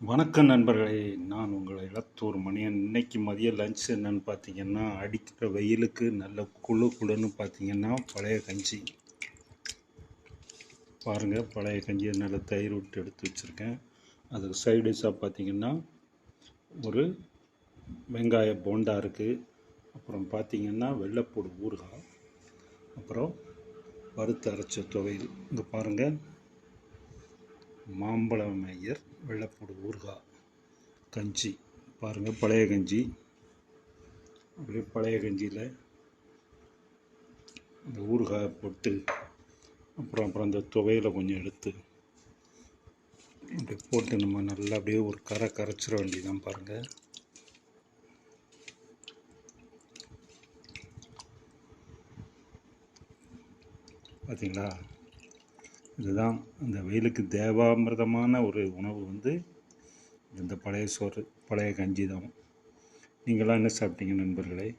வணக்கம் நண்பர்களே நான் உங்கள் இளத்தூர் மணியன். இன்னைக்கு மதியம் லஞ்ச் என்னன்னு பார்த்தீங்கன்னா அடிக்கிற வெயிலுக்கு நல்ல குளு குளுன்னு பார்த்தீங்கன்னா பழைய கஞ்சி. பாருங்கள் பழைய கஞ்சியை நல்ல தயிர் விட்டு எடுத்து வச்சுருக்கேன். அதுக்கு சைடிஷாக பார்த்தீங்கன்னா ஒரு வெங்காய போண்டா இருக்குது அப்புறம் பார்த்தீங்கன்னா வெள்ளைப்பூடு ஊறுகாய். அப்புறம் வறுத்து அரைச்ச துவையல். இங்கே பாருங்கள் மாம்பழம் ஐயர் வெள்ளப்பூடு ஊறுகாய் கஞ்சி. பாருங்கள் பழைய கஞ்சி. அப்படியே பழைய கஞ்சியில் அந்த ஊறுகாயை போட்டு அப்புறம் அப்புறம் அந்த துவையில் கொஞ்சம் எடுத்து அப்படி போட்டு நம்ம நல்லா அப்படியே ஒரு கரை கரைச்சிட வேண்டியதான் பாருங்கள் பார்த்தீங்களா இதுதான் அந்த வெயிலுக்கு தேவாமிர்தமான ஒரு உணவு வந்து இந்த பழைய சோறு பழைய கஞ்சி தான். நீங்களாம் என்ன சாப்பிட்டீங்க நண்பர்களே?